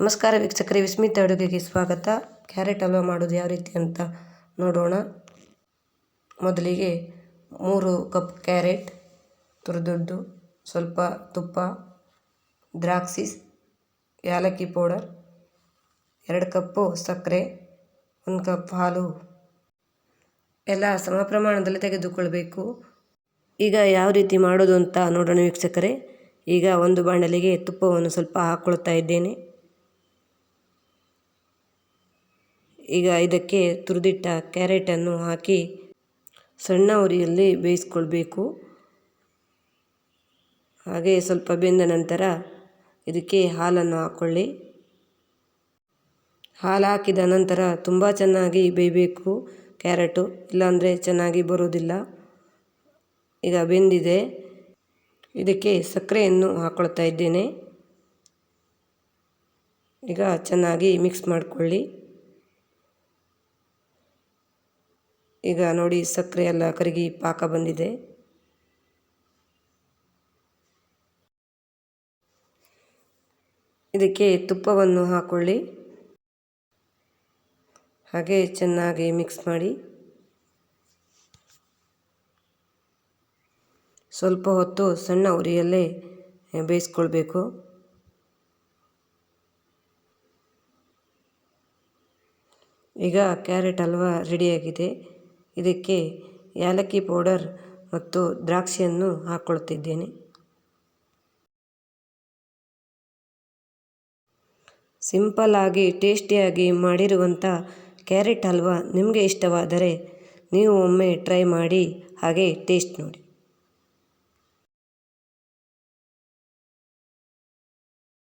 ನಮಸ್ಕಾರ ವೀಕ್ಷಕರೇ, ವಿಸ್ಮಿತ ಅಡುಗೆಗೆ ಸ್ವಾಗತ. ಕ್ಯಾರೆಟ್ ಹಲ್ವಾ ಮಾಡೋದು ಯಾವ ರೀತಿ ಅಂತ ನೋಡೋಣ. ಮೊದಲಿಗೆ ಮೂರು ಕಪ್ ಕ್ಯಾರೆಟ್, ತುರಿದದ್ದು ಸ್ವಲ್ಪ ತುಪ್ಪ, ದ್ರಾಕ್ಷಿ ಏಲಕ್ಕಿ ಪೌಡರ್, ಎರಡು ಕಪ್ಪು ಸಕ್ಕರೆ, ಒಂದು ಕಪ್ ಹಾಲು. ಎಲ್ಲ ಸಮ ಪ್ರಮಾಣದಲ್ಲಿ ತೆಗೆದುಕೊಳ್ಬೇಕು. ಈಗ ಯಾವ ರೀತಿ ಮಾಡೋದು ಅಂತ ನೋಡೋಣ ವೀಕ್ಷಕರೇ. ಈಗ ಒಂದು ಬಾಣಲಿಗೆ ತುಪ್ಪವನ್ನು ಸ್ವಲ್ಪ ಹಾಕ್ಕೊಳ್ತಾ ಇದ್ದೇನೆ. ಈಗ ಇದಕ್ಕೆ ತುರಿದಿಟ್ಟ ಕ್ಯಾರೆಟನ್ನು ಹಾಕಿ ಸಣ್ಣ ಉರಿಯಲ್ಲಿ ಬೇಯಿಸ್ಕೊಳ್ಬೇಕು. ಹಾಗೆ ಸ್ವಲ್ಪ ಬೆಂದ ನಂತರ ಇದಕ್ಕೆ ಹಾಲನ್ನು ಹಾಕ್ಕೊಳ್ಳಿ ಹಾಲು ಹಾಕಿದ ನಂತರ ತುಂಬ ಚೆನ್ನಾಗಿ ಬೇಯಬೇಕು ಕ್ಯಾರೆಟು, ಇಲ್ಲಾಂದರೆ ಚೆನ್ನಾಗಿ ಬರೋದಿಲ್ಲ ಈಗ ಬೆಂದಿದೆ. ಇದಕ್ಕೆ ಸಕ್ಕರೆಯನ್ನು ಹಾಕ್ಕೊಳ್ತಾ ಇದ್ದೇನೆ. ಈಗ ಚೆನ್ನಾಗಿ ಮಿಕ್ಸ್ ಮಾಡಿಕೊಳ್ಳಿ. ಈಗ ನೋಡಿ ಸಕ್ಕರೆ ಎಲ್ಲ ಕರಗಿ ಪಾಕ ಬಂದಿದೆ. ಇದಕ್ಕೆ ತುಪ್ಪವನ್ನು ಹಾಕ್ಕೊಳ್ಳಿ ಹಾಗೆ ಚೆನ್ನಾಗಿ ಮಿಕ್ಸ್ ಮಾಡಿ. ಸ್ವಲ್ಪ ಹೊತ್ತು ಸಣ್ಣ ಉರಿಯಲ್ಲೇ ಬೇಯಿಸ್ಕೊಳ್ಬೇಕು. ಈಗ ಕ್ಯಾರೆಟ್ ಹಲ್ವಾ ರೆಡಿಯಾಗಿದೆ ಇದಕ್ಕೆ ಏಲಕ್ಕಿ ಪೌಡರ್ ಮತ್ತು ದ್ರಾಕ್ಷಿಯನ್ನು ಹಾಕ್ಕೊಳ್ತಿದ್ದೇನೆ ಸಿಂಪಲ್ಲಾಗಿ ಟೇಸ್ಟಿಯಾಗಿ ಮಾಡಿರುವಂಥ ಕ್ಯಾರೆಟ್ ಹಲ್ವ ನಿಮಗೆ ಇಷ್ಟವಾದರೆ ನೀವು ಒಮ್ಮೆ ಟ್ರೈ ಮಾಡಿ ಹಾಗೆ ಟೇಸ್ಟ್ ನೋಡಿ.